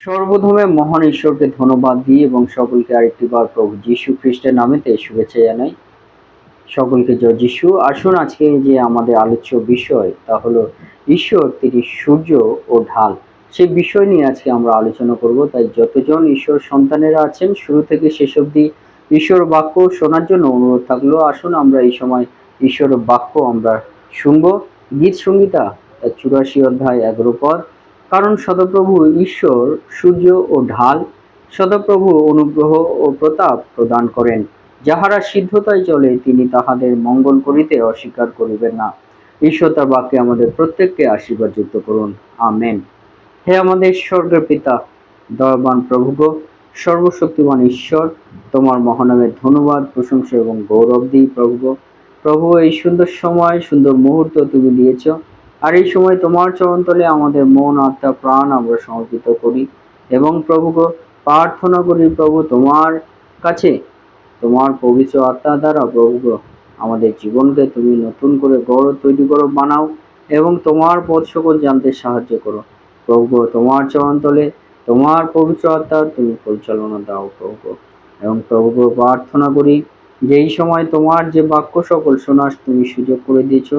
সর্বপ্রথমে মহান ঈশ্বরকে ধন্যবাদ দিই এবং সকলকে আরেকটি বার প্রভু যীশু খ্রিস্টের নামেতে শুভেচ্ছা জানাই। সকলকে জয় যিশু। আসুন আজকে যে আমাদের আলোচ্য বিষয় তা হলো ঈশ্বর, তিনি সূর্য ও ঢাল। সেই বিষয় নিয়ে আজকে আমরা আলোচনা করব। তাই যতজন ঈশ্বর সন্তানেরা আছেন, শুরু থেকে শেষ অবধি ঈশ্বর বাক্য শোনার জন্য অনুরোধ থাকল। আসুন আমরা এই সময় ঈশ্বর বাক্য আমরা শুনব। গীত সংগীতা তার চুরাশি অধ্যায় এগারো পদ। কারণ সদপ্রভু ঈশ্বর, সূর্য ও ঢাল সদপ্রভু অনুগ্রহ ও প্রতাপ প্রদান করেন। যাহারা সিদ্ধতায় চলে, তিনি তাহাদের মঙ্গল করিতে অস্বীকার করিবেন না। ঈশ্বর তার বাক্যে আমাদের প্রত্যেককে আশীর্বাদ যুক্ত করুন। আমেন। হে আমাদের স্বর্গের পিতা, দয়াবান প্রভুগ সর্বশক্তিমান ঈশ্বর, তোমার মহানামের ধন্যবাদ, প্রশংসা এবং গৌরব দিই প্রভুগ প্রভু, এই সুন্দর সময়, সুন্দর মুহূর্ত তুমি দিয়েছ আর এই সময় তোমার চরণতলে আমাদের মন, আত্মা, প্রাণ আমরা সমর্পিত করি। এবং প্রভু প্রার্থনা করি প্রভু তোমার কাছে। তোমার পবিত্র আত্মা দ্বারা প্রভু আমাদের জীবনকে তুমি নতুন করে গড়, তৈরি করো, বানাও এবং তোমার পথ সকল জানতে সাহায্য করো। প্রভু তোমার চরণতলে তোমার পবিত্র আত্মা তুমি পরিচালনা দাও প্রভু এবং প্রভু প্রার্থনা করি যে এই সময় তোমার যে বাক্য সকল শোনার তুমি সুযোগ করে দিয়েছ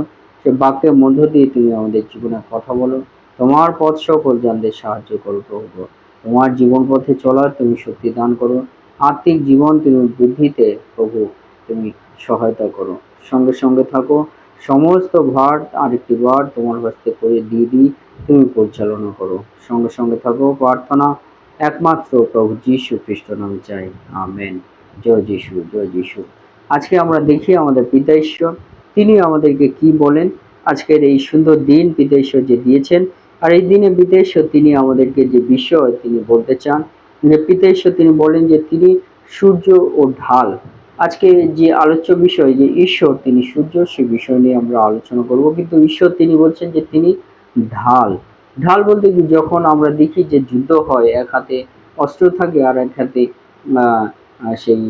সে বাক্যের মধ্য দিয়ে তুমি আমাদের জীবনে কথা বলো। তোমার পথ সকল জানতে সাহায্য করো প্রভু। তোমার জীবন পথে চলার তুমি শক্তি দান করো। আত্মিক জীবন তুমি বৃদ্ধিতে প্রভু তুমি সহায়তা করো। সঙ্গে সঙ্গে থাকো। সমস্ত ভার আরেকটি বার তোমার হস্তে করে দিয়ে দিই, তুমি পরিচালনা করো। সঙ্গে সঙ্গে থাকো। প্রার্থনা একমাত্র প্রভু যীশু খ্রিস্ট নাম চাই। আমেন। জয় যিশু জয় যিশু। আজকে আমরা দেখি আমাদের পিতা ঈশ্বর। তিনি আমাদেরকে কি বলেন? আজকের এই সুন্দর দিন ঈশ্বর যে দিয়েছেন, আর এই দিনে ঈশ্বর তিনি আমাদেরকে যে বিষয় তিনি বলতে চান যে পিতা তিনি বলেন যে তিনি সূর্য ও ঢাল। আজকে যে আলোচ্য বিষয়, যে ঈশ্বর তিনি সূর্য, সে বিষয় নিয়ে আমরা আলোচনা করব। কিন্তু ঈশ্বর তিনি বলছেন যে তিনি ঢাল। ঢাল বলতে কি? যখন আমরা দেখি যে যুদ্ধ হয়, এক হাতে অস্ত্র থাকে আর এক হাতে সেই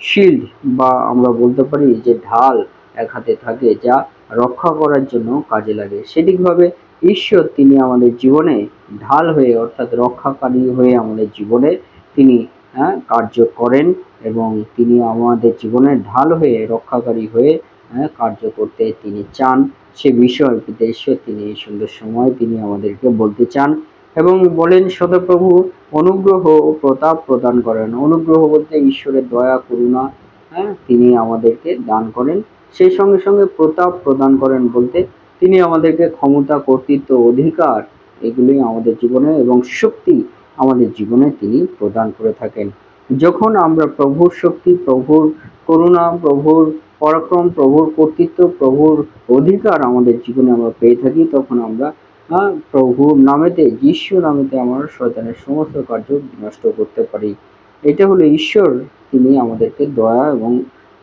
শিল্ড বা আমরা বলতে পারি যে ঢাল এক হাতে থাকে, যা রক্ষা করার জন্য কাজে লাগে। সেদিকভাবে ঈশ্বর তিনি আমাদের জীবনে ঢাল হয়ে, অর্থাৎ রক্ষাকারী হয়ে আমাদের জীবনে তিনি কার্য করেন এবং তিনি আমাদের জীবনের ঢাল হয়ে, রক্ষাকারী হয়ে কার্য করতে তিনি চান। সে বিষয় ঈশ্বর তিনি এই সুন্দর সময় তিনি আমাদেরকে বলতে চান এবং বলেন, সদপ্রভু, অনুগ্রহ ও প্রতাপ প্রদান করেন। অনুগ্রহ বলতে ঈশ্বরের দয়া, করুণা হ্যাঁ তিনি আমাদেরকে দান করেন। সেই সঙ্গে সঙ্গে প্রতাপ প্রদান করেন বলতে তিনি আমাদেরকে ক্ষমতা, কর্তৃত্ব, অধিকার এগুলি আমাদের জীবনে এবং শক্তি আমাদের জীবনে তিনি প্রদান করে থাকেন। যখন আমরা প্রভুর শক্তি, প্রভুর করুণা, প্রভুর পরাক্রম, প্রভুর কর্তৃত্ব, প্রভুর অধিকার আমাদের জীবনে আমরা পেয়ে থাকি, তখন আমরা প্রভুর নামেতে যিশু নামেতে আমরা শয়তানের সমস্ত কার্য নষ্ট করতে পারি। এটা হলো ঈশ্বর, তিনি আমাদেরকে দয়া এবং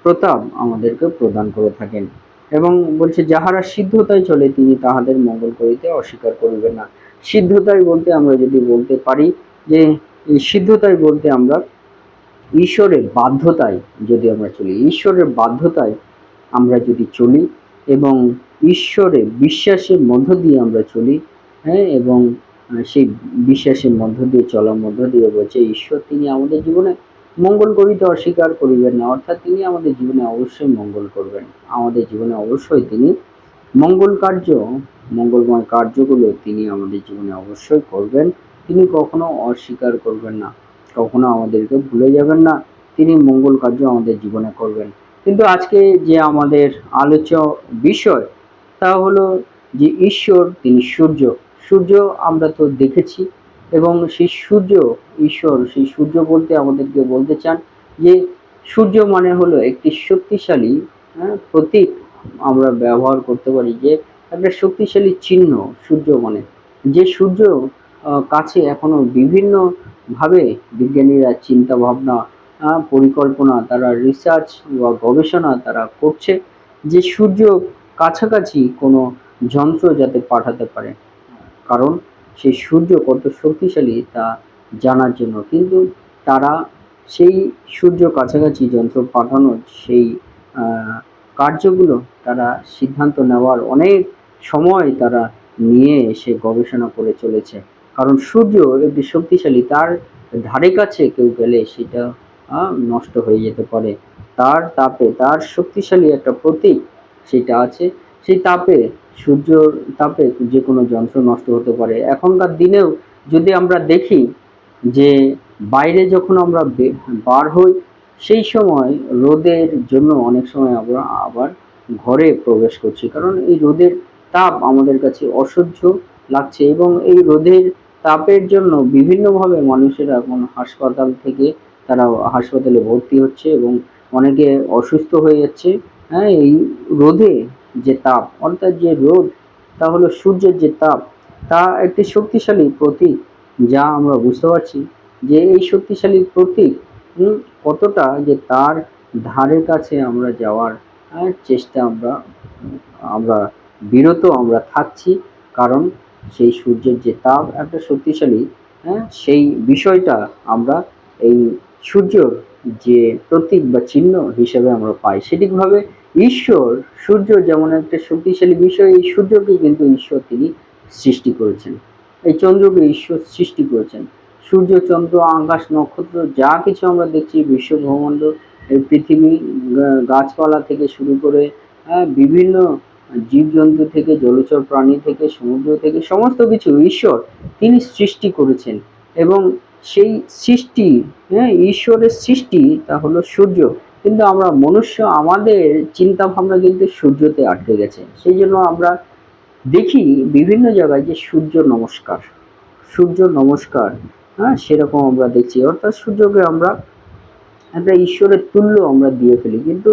প্রতাপ আমাদেরকে প্রদান করে থাকেন এবং বলছে, যাহারা সিদ্ধতায় চলে, তিনি তাহাদের মঙ্গল করিতে অস্বীকার করিবেন না। সিদ্ধতায় বলতে আমরা যদি বলতে পারি যে সিদ্ধতায় বলতে আমরা ঈশ্বরের বাধ্যতায় যদি আমরা চলি, ঈশ্বরের বাধ্যতায় আমরা যদি চলি এবং ঈশ্বরে বিশ্বাসের মধ্য দিয়ে আমরা চলি হ্যাঁ এবং সেই বিশ্বাসের মধ্য দিয়ে চলার মধ্য দিয়ে বলছে, ঈশ্বর তিনি আমাদের জীবনে মঙ্গল করিতে অস্বীকার করিবেন না। অর্থাৎ তিনি আমাদের জীবনে অবশ্যই মঙ্গল করবেন। আমাদের জীবনে অবশ্যই তিনি মঙ্গল কার্য, মঙ্গলময় কার্যগুলো তিনি আমাদের জীবনে অবশ্যই করবেন। তিনি কখনো অস্বীকার করবেন না। কখনো আমাদেরকে ভুলে যাবেন না। তিনি মঙ্গল কার্য আমাদের জীবনে করবেন। কিন্তু আজকে যে আমাদের আলোচ্য বিষয়, তা হলো যে ঈশ্বর, তিনি সূর্য। সূর্য আমরা তো দেখেছি। এবং সেই সূর্য ঈশ্বর সেই সূর্য বলতে আমাদেরকে বলতে চান যে সূর্য মানে হলো একটি শক্তিশালী হ্যাঁ, প্রতীক আমরা ব্যবহার করতে পারি যে একটা শক্তিশালী চিহ্ন সূর্য মানে। যে সূর্য কাছে এখনও বিভিন্ন ভাবে বিজ্ঞানীরা চিন্তা ভাবনা পরিকল্পনা তারা রিসার্চ বা গবেষণা তারা করছে যে সূর্য কাছাকাছি কোনো যন্ত্র যাতে পাঠাতে পারে। কারণ সেই সূর্য কত শক্তিশালী তা জানার জন্য। কিন্তু তারা সেই সূর্য কাছাকাছি যন্ত্র পাঠানোর সেই কার্যগুলো তারা সিদ্ধান্ত নেওয়ার অনেক সময় তারা নিয়ে এসে গবেষণা করে চলেছে। কারণ সূর্য একটি শক্তিশালী, তার ধারে কাছে কেউ গেলে সেটা নষ্ট হয়ে যেতে পারে। তার তাপে, তার শক্তিশালী একটা প্রতীক সেটা আছে সেই তাপে, সূর্যর তাপে যে কোনো যন্ত্র নষ্ট হতে পারে। এখনকার দিনেও যদি আমরা দেখি যে বাইরে যখন আমরা বার হই, সেই সময় রোদের জন্য অনেক সময় আমরা আবার ঘরে প্রবেশ করছি। কারণ এই রোদের তাপ আমাদের কাছে অসহ্য লাগছে এবং এই রোদের তাপের জন্য বিভিন্নভাবে মানুষেরা এখন হাসপাতাল থেকে তারা হাসপাতালে ভর্তি হচ্ছে এবং অনেকে অসুস্থ হয়ে যাচ্ছে। হ্যাঁ এই রোদে যে তাপ, অর্থাৎ যে রোদ, তা হলো সূর্যের যে তাপ। তা একটি শক্তিশালী প্রতীক, যা আমরা বুঝতে পারছি যে এই শক্তিশালী প্রতীক কতটা যে তার ধারে কাছে আমরা যাওয়ার চেষ্টা আমরা আমরা, বিরত আমরা থাকছি। কারণ সেই সূর্যের যে তাপ একটা শক্তিশালী হ্যাঁ সেই বিষয়টা আমরা এই সূর্যর যে প্রতীক বা চিহ্ন হিসেবে আমরা পাই। সেটিকভাবে ঈশ্বর সূর্য যেমন একটা শক্তিশালী বিষয় এই সূর্যকে কিন্তু ঈশ্বর তিনি সৃষ্টি করেছেন। এই চন্দ্রকে ঈশ্বর সৃষ্টি করেছেন। সূর্য চন্দ্র আকাশ নক্ষত্র যা কিছু আমরা দেখছি বিশ্ব ব্রহ্মাণ্ড এই পৃথিবী গাছপালা থেকে শুরু করে হ্যাঁ, বিভিন্ন জীবজন্তু থেকে জলচর প্রাণী থেকে সমুদ্র থেকে সমস্ত কিছু ঈশ্বর তিনি সৃষ্টি করেছেন। এবং সেই সৃষ্টি হ্যাঁ ঈশ্বরের সৃষ্টি তা হলো সূর্য। কিন্তু আমরা মনুষ্য, আমাদের চিন্তা ভাবনা কিন্তু সূর্যতে আটকে গেছে। সেই জন্য আমরা দেখি বিভিন্ন জায়গায় যে সূর্য নমস্কার সূর্য নমস্কার হ্যাঁ সেরকম আমরা দেখছি। অর্থাৎ সূর্যকে আমরা একটা ঈশ্বরের তুল্য আমরা দিয়ে ফেলি। কিন্তু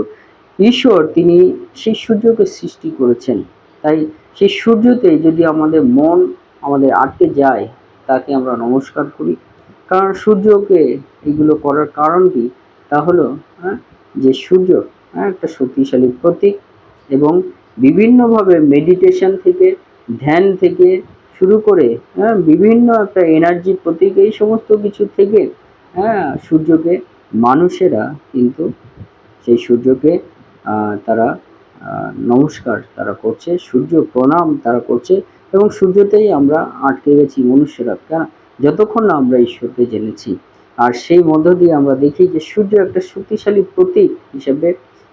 ঈশ্বর, তিনি সেই সূর্যকে সৃষ্টি করেছেন। তাই সেই সূর্যতে যদি আমাদের মন আমাদের আটকে যায়, তাকে আমরা নমস্কার করি। কারণ সূর্যকে এগুলো করার কারণ কি? তা হলো হ্যাঁ যে সূর্য হ্যাঁ একটা শক্তিশালী প্রতীক এবং বিভিন্নভাবে মেডিটেশন থেকে, ধ্যান থেকে শুরু করে হ্যাঁ বিভিন্ন একটা এনার্জির প্রতীক, এই সমস্ত কিছু থেকে হ্যাঁ সূর্যকে মানুষেরা কিন্তু সেই সূর্যকে তারা নমস্কার তারা করছে, সূর্য প্রণাম তারা করছে এবং সূর্যতেই আমরা আটকে গেছি মনুষ্যরা, কেন? যতক্ষণ না আমরা ঈশ্বরকে জেনেছি আর সেই মধ্য দিয়ে আমরা দেখি যে সূর্য একটা শক্তিশালী প্রতীক হিসেবে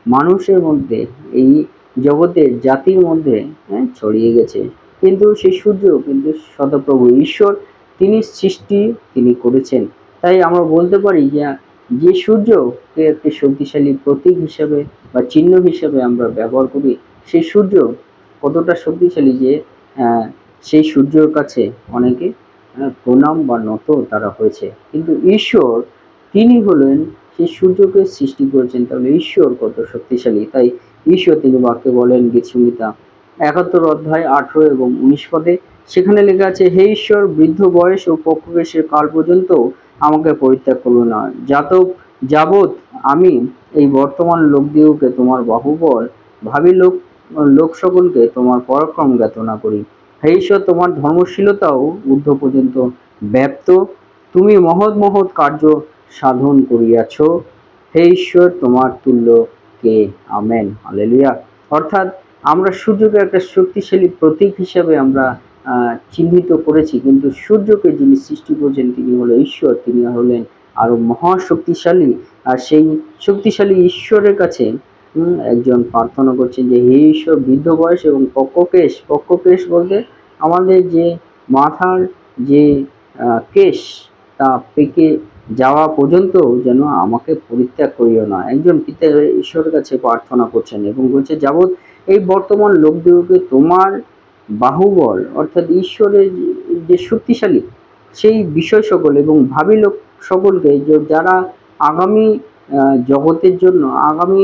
মানুষের মধ্যে এই জগতের জাতির মধ্যে হ্যাঁ, ছড়িয়ে গেছে। কিন্তু সেই সূর্য কিন্তু সদাপ্রভু ঈশ্বর তিনি সৃষ্টি তিনি করেছেন। তাই আমরা বলতে পারি যে যে সূর্যকে একটি শক্তিশালী প্রতীক হিসেবে বা চিহ্ন হিসেবে আমরা ব্যবহার করি সেই সূর্য কতটা শক্তিশালী যে সেই সূর্যর কাছে অনেকে প্রণাম বা নত তারা হয়েছে। কিন্তু ঈশ্বর, তিনি হলেন সেই সূর্যকে সৃষ্টি করেছেন। তাহলে ঈশ্বর কত শক্তিশালী? তাই ঈশ্বর তিনি বাক্যে বলেন গীতসংহিতা একাত্তর অধ্যায় আঠেরো এবং উনিশ পদে, সেখানে লেখা আছে, হে ঈশ্বর, বৃদ্ধ বয়স ও পক্ষবেশের কাল পর্যন্ত আমাকে পরিত্যাগ করো না। যাতক যাবৎ আমি এই বর্তমান লোকদিওকে তোমার বাহুবল, ভাবি লোক লোক সকলকে তোমার পরাক্রম জ্ঞাত না করি। ঈশ্বর তোমার ধর্মশীলতাও ঊর্ধ্ব পর্যন্ত ব্যপ্ত। তুমি মহৎ মহৎ কার্য সাধন করিয়াছ। হে ঈশ্বর, তোমার তুল্য কে? আমেন। হালেলুয়া। অর্থাৎ আমরা সূর্যকে একটা শক্তিশালী প্রতীক হিসাবে আমরা চিহ্নিত করেছি, কিন্তু সূর্যকে যিনি সৃষ্টি করেছেন, তিনি হলো ঈশ্বর, তিনি হলেন আরও মহাশক্তিশালী। আর সেই শক্তিশালী ঈশ্বরের কাছে একজন প্রার্থনা করছেন যে, হে ঈশ্বর, বৃদ্ধ বয়স এবং পক্ষকেশ পক্ককেশ বলতে আমাদের যে মাথার যে কেশ তা পেকে যাওয়া পর্যন্ত যেন আমাকে পরিত্যাগ করিও না। একজন পিতা ঈশ্বরের কাছে প্রার্থনা করছেন এবং বলছে যাবৎ এই বর্তমান লোকদেরকে তোমার বাহুবল অর্থাৎ ঈশ্বরের যে- শক্তিশালী সেই বিষয় সকল এবং ভাবি লোক সকলকে যারা আগামী জগতের জন্য আগামী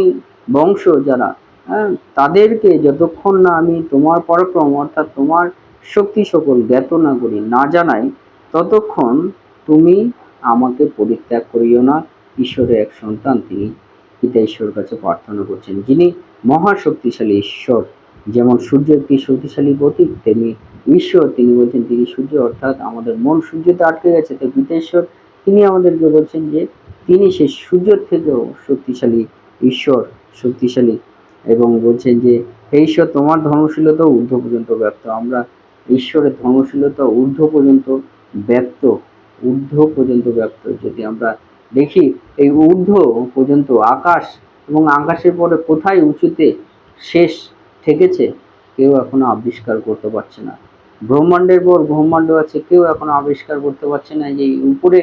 বংশ যারা হ্যাঁ, তাদেরকে যতক্ষণ না আমি তোমার পরাক্রম অর্থাৎ তোমার শক্তি সকল জ্ঞাত না করি না জানাই ততক্ষণ তুমি আমাকে পরিত্যাগ করিও না। ঈশ্বরের এক সন্তান তিনি পিতা ঈশ্বরের কাছে প্রার্থনা করছেন, যিনি মহাশক্তিশালী ঈশ্বর। যেমন সূর্য একটি শক্তিশালী প্রতীক তেমনি ঈশ্বর তিনি বলছেন, তিনি সূর্য, অর্থাৎ আমাদের মন সূর্যতে আটকে গেছে। তো পিতাঈশ্বর তিনি আমাদেরকে বলছেন যে, তিনি সেই সূর্যের থেকেও শক্তিশালী ঈশ্বর, শক্তিশালী এবং বলছেন যে, হে ঈশ্বর, তোমার ধর্মশীলতা ঊর্ধ্ব পর্যন্ত ব্যপ্ত। আমরা ঈশ্বরের ধর্মশীলতা ঊর্ধ্ব পর্যন্ত ব্যক্ত ঊর্ধ্ব পর্যন্ত ব্যক্ত যদি আমরা দেখি, এই ঊর্ধ্ব পর্যন্ত আকাশ এবং আকাশের পরে কোথায় উঁচুতে শেষ ঠেকেছে কেউ এখনও আবিষ্কার করতে পারছে না। ব্রহ্মাণ্ডের পর ব্রহ্মাণ্ড আছে, কেউ এখনও আবিষ্কার করতে পারছে না যে উপরে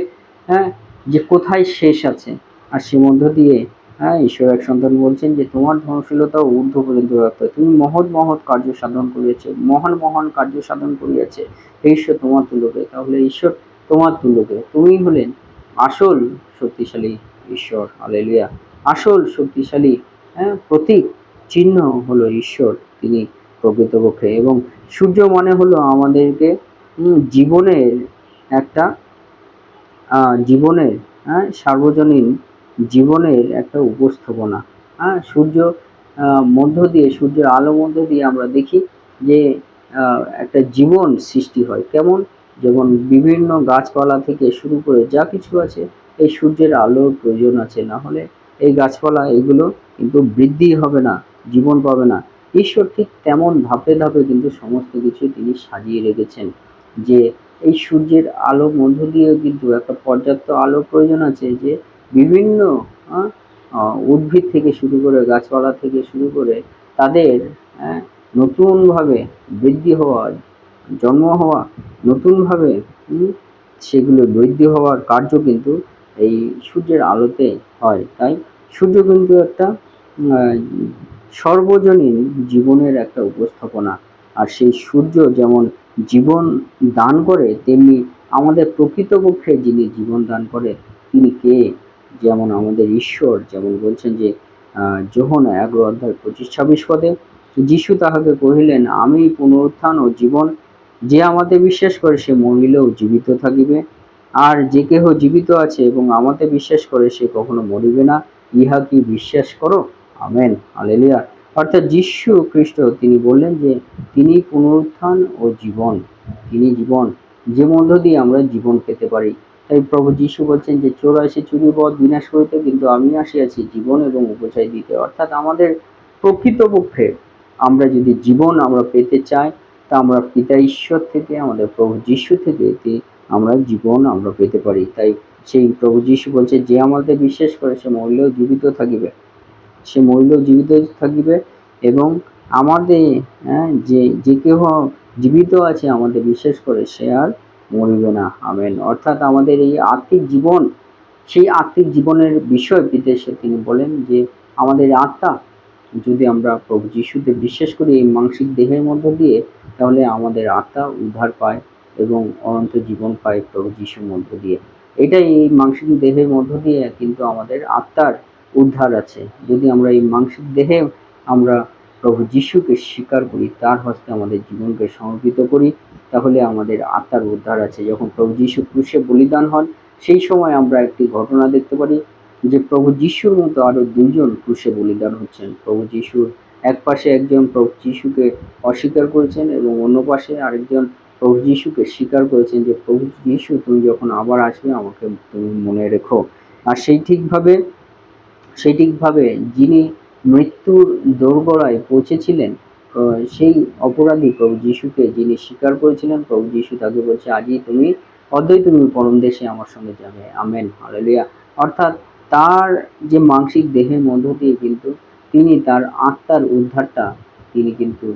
হ্যাঁ যে কোথায় শেষ আছে। আর সে মধ্য দিয়ে হ্যাঁ ঈশ্বর এক সন্তান বলছেন যে, তোমার ধনশীলতা ঊর্ধ্ব পর্যন্ত ব্যক্ত তুমি মহৎ মহৎ কার্য সাধন করিয়াছে, মহান মহান কার্য সাধন করিয়াছে। ঈশ্বর, তোমার তুল্যকে। তাহলে ঈশ্বর, তোমার তুল্যকে। তুমি হলেন আসল শক্তিশালী ঈশ্বর। আলেলুয়া আসল শক্তিশালী হ্যাঁ প্রতীক চিহ্ন হলো ঈশ্বর তিনি প্রকৃতপক্ষে। এবং সূর্য মানে হলো আমাদেরকে জীবনের একটা জীবনের হ্যাঁ সার্বজনীন জীবনের একটা উপস্থাপনা। হ্যাঁ সূর্য মধ্য দিয়ে, সূর্যের আলো মধ্য দিয়ে আমরা দেখি যে একটা জীবন সৃষ্টি হয়। কেমন? যেমন বিভিন্ন গাছপালা থেকে শুরু করে যা কিছু আছে, এই সূর্যের আলোর প্রয়োজন আছে। না হলে এই গাছপালা এগুলো কিন্তু বৃদ্ধি হবে না, জীবন পাবে না। ঈশ্বর ঠিক তেমন ধাপে ধাপে কিন্তু সমস্ত কিছু তিনি সাজিয়ে রেখেছেন যে, এই সূর্যের আলো মধ্য দিয়েও কিন্তু একটা পর্যাপ্ত আলোর প্রয়োজন আছে যে বিভিন্ন উদ্ভিদ থেকে শুরু করে গাছপালা থেকে শুরু করে তাদের নতুনভাবে বৃদ্ধি হওয়া, জন্ম হওয়া, নতুনভাবে সেগুলো বৃদ্ধি হওয়ার কার্য কিন্তু এই সূর্যের আলোতে হয়। তাই সূর্য কিন্তু একটা সর্বজনীন জীবনের একটা উপস্থাপনা। আর সেই সূর্য যেমন জীবন দান করে, তেমনি আমাদের প্রকৃতপক্ষে যিনি জীবন দান করে, তিনি কে? যেমন আমাদের ঈশ্বর, যেমন বলছেন যে যোহনা এগারো অধ্যায় পঁচিশ ছাব্বিশ পদে, যিশু তাহাকে কহিলেন, আমি পুনরুত্থান ও জীবন যে আমাদের বিশ্বাস করে, সে মরিলেও জীবিত থাকিবে। আর যে কেহ জীবিত আছে এবং আমাতে বিশ্বাস করে, সে কখনো মরিবে না। ইহা কি বিশ্বাস করো? আমেন। আলেলিয়া অর্থাৎ যিশু খ্রিস্ট, তিনি বললেন যে, তিনি পুনরুত্থান ও জীবন, তিনি জীবন, যে মধ্য দিয়ে আমরা জীবন পেতে পারি। তাই প্রভু যিশু বলছেন যে চোর আসে চুরি পথ বিনাশ করিতে কিন্তু আমি আসিয়াছি জীবন এবং উপচাই দিতে। অর্থাৎ আমাদের প্রকৃতপক্ষে আমরা যদি জীবন আমরা পেতে চাই তা আমরা পিতা ঈশ্বর থেকে আমাদের প্রভু যিশু থেকে এতে আমরা জীবন আমরা পেতে পারি। তাই সেই প্রভু যিশু বলছে যে আমাদের বিশ্বাস করে সে মরলেও জীবিত থাকিবে। সে মরলেও জীবিত থাকিবে এবং আমাদের হ্যাঁ, যে যে কেহ জীবিত আছে আমাদের বিশ্বাস করে সে আর মরিবে না, আমেন। অর্থাৎ আমাদের এই আত্মিক জীবন, সেই আত্মিক জীবনের বিষয় বিদেশে তিনি বলেন যে, আমাদের আত্মা, যদি আমরা প্রভু যিশুতে বিশ্বাস করি এই মানসিক দেহের মধ্য দিয়ে, তাহলে আমাদের আত্মা উদ্ধার পায় এবং অনন্ত জীবন পায় প্রভু যিশুর মধ্য দিয়ে। এটাই এই মানসিক দেহের মধ্য দিয়ে কিন্তু আমাদের আত্মার উদ্ধার আছে। যদি আমরা এই মানসিক দেহে আমরা প্রভু যিশুকে স্বীকার করি, তার হস্তে আমাদের জীবনকে সমর্পিত করি। তাহলে আমাদের আত্মার উদ্ধার আছে। যখন প্রভু যিশু ক্রুশে বলিদান হন, সেই সময় আমরা একটি ঘটনা দেখতে পারি যে প্রভু যিশুর মতো আরও দুজন ক্রুশে বলিদান হচ্ছেন। প্রভু যিশুর এক পাশে একজন প্রভু যিশুকে অস্বীকার করেছেন এবং অন্য পাশে আরেকজন প্রভু যিশুকে স্বীকার করেছেন যে, প্রভু যিশু, তুমি যখন আবার আসবে, আমাকে তুমি মনে রেখো। আর সেই ঠিকভাবে সেই ঠিকভাবে যিনি মৃত্যুর দোরগোড়ায় পৌঁছেছিলেন সেই অপরাধী প্রভু যিশুকে যিনি স্বীকার করেছিলেন, প্রভু যিশু তাকে বলছে আজই তুমি অদ্বৈ তুমি পরম দেশে আমার সঙ্গে যাবে। Amen, hallelujah. অর্থাৎ তার যে মানসিক দেহের মধ্য দিয়ে কিন্তু তিনি তার আত্মার উদ্ধারটা তিনি কিন্তু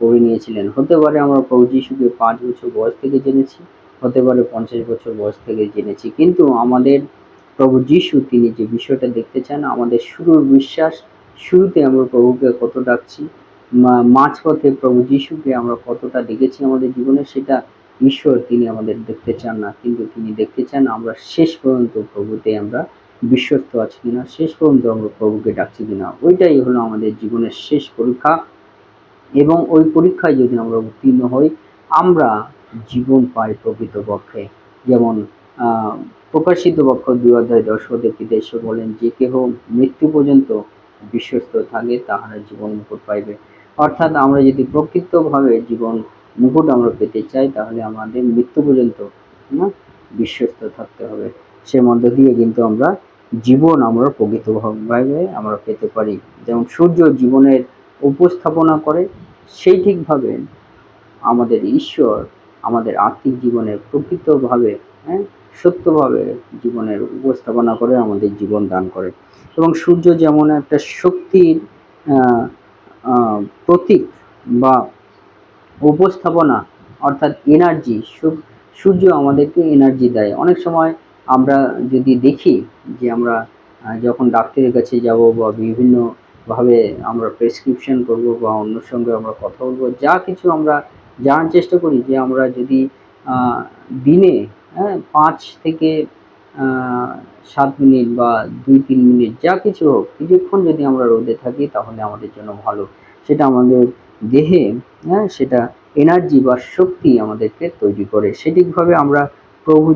করে নিয়েছিলেন। হতে পারে আমরা প্রভু যিশুকে পাঁচ বছর বয়স থেকে জেনেছি, হতে পারে পঞ্চাশ বছর বয়স থেকে জেনেছি। কিন্তু আমাদের প্রভু যিশু তিনি যে বিষয়টা দেখতে চান, আমাদের শুরুর বিশ্বাস শুরুতে আমরা প্রভুকে কত ডাকছি মাঝপথে প্রভু যিশুকে আমরা কতটা দেখেছি আমাদের জীবনে, সেটা ঈশ্বর তিনি আমাদের দেখতে চান না, কিন্তু তিনি দেখতে চান আমরা শেষ পর্যন্ত প্রভুতে আমরা বিশ্বস্ত আছি কিনা, শেষ পর্যন্ত আমরা প্রভুকে ডাকছি কিনা। ওইটাই হলো আমাদের জীবনের শেষ পরীক্ষা এবং ওই পরীক্ষায় যদি আমরা উত্তীর্ণ হই, আমরা জীবন পাই প্রকৃতপক্ষে যেমন প্রকাশিত পক্ষ দুই অধ্যায় দশ পদে বলেন, যে কেহ মৃত্যু পর্যন্ত বিশ্বস্ত থাকে, তাহারা জীবন মুকুট পাইবে। অর্থাৎ আমরা যদি প্রকৃতভাবে জীবন মুকুট আমরা পেতে চাই, তাহলে আমাদের মৃত্যু পর্যন্ত বিশ্বস্ত থাকতে হবে। সে মধ্য দিয়ে কিন্তু আমরা জীবন আমরা প্রকৃতভাবে আমরা পেতে পারি। যেমন সূর্য জীবনের উপস্থাপনা করে, সেই ঠিকভাবে আমাদের ঈশ্বর আমাদের আর্থিক জীবনের প্রকৃতভাবে হ্যাঁ সত্যভাবে জীবনের উপস্থাপনা করে, আমাদের জীবন দান করে। এবং সূর্য যেমন একটা শক্তির প্রতীক বা উপস্থাপনা, অর্থাৎ এনার্জি সূর্য আমাদেরকে এনার্জি দেয়। অনেক সময় আমরা যদি দেখি যে আমরা যখন ডাক্তারের কাছে যাব বা বিভিন্নভাবে আমরা প্রেসক্রিপশন করব বা অন্যর সঙ্গে আমরা কথা বলব, যা কিছু আমরা জানার চেষ্টা করি যে আমরা যদি দিনে হ্যাঁ পাঁচ থেকে সাত মিনিট বা দুই, তিন মিনিট, যা কিছু হোক, কিছুক্ষণ যদি আমরা রোদে থাকি, তাহলে আমাদের জন্য ভালো। সেটা আমাদের দেহে হ্যাঁ সেটা এনার্জি বা শক্তি আমাদেরকে তৈরি করে। সঠিকভাবে আমরা প্রভু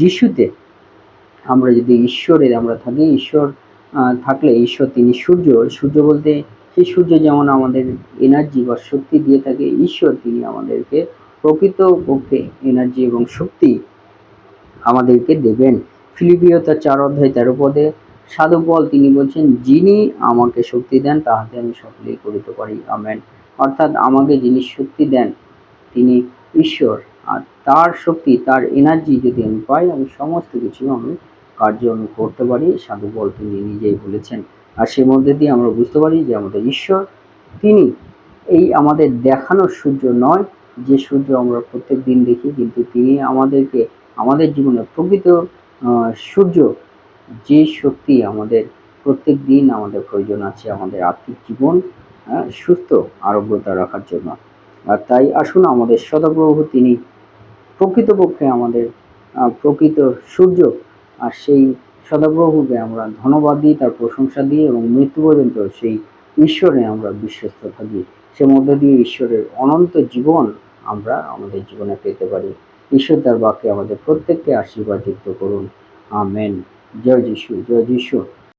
যিশুতে, আমরা যদি ঈশ্বরের আমরা থাকি, ঈশ্বর থাকলে ঈশ্বর, তিনি সূর্য। সূর্য বলতে, সেই সূর্য যেমন আমাদের এনার্জি বা শক্তি দিয়ে থাকে, ঈশ্বর তিনি আমাদেরকে প্রকৃত পক্ষে এনার্জি এবং শক্তি আমাদেরকে দেবেন। ফিলিপিও তার চার অধ্যায় তেরো পদে, সাধু পল তিনি বলছেন, যিনি আমাকে শক্তি দেন তাহাতে আমি সকলেই করিতে পারি। আমেন। অর্থাৎ আমাকে যিনি শক্তি দেন, তিনি ঈশ্বর। আর তার শক্তি, তার এনার্জি যদি আমি পাই, আমি সমস্ত কিছু আমি কার্য আমি করতে পারি, সাধু বল তিনি নিজেই বলেছেন। আর সে মধ্যে দিয়ে আমরা বুঝতে পারি যে আমাদের ঈশ্বর, তিনি এই আমাদের দেখানোর সূর্য নয়, যে সূর্য আমরা প্রত্যেক দিন দেখি, কিন্তু তিনি আমাদেরকে আমাদের জীবনে প্রকৃত সূর্য যে শক্তি আমাদের প্রত্যেক দিন আমাদের প্রয়োজন আছে আমাদের আর্থিক জীবন আহ, সুস্থ আরোগ্যতা রাখার জন্য। আর তাই আসুন আমাদের সদাপ্রভু তিনি প্রকৃতপক্ষে আমাদের প্রকৃত সূর্য আর সেই সদাপ্রভুকে আমরা ধন্যবাদ দিই তার প্রশংসা দিই এবং মৃত্যু পর্যন্ত সেই ঈশ্বরে আমরা বিশ্বস্ত থাকি। সে মধ্য দিয়ে ঈশ্বরের অনন্ত জীবন আমরা আমাদের জীবনে পেতে পারি। ঈশ্বর তার বাক্যে আমাদের প্রত্যেককে আশীর্বাদ যুক্ত করুন। আমেন। জয় যিশু জয় যিশু।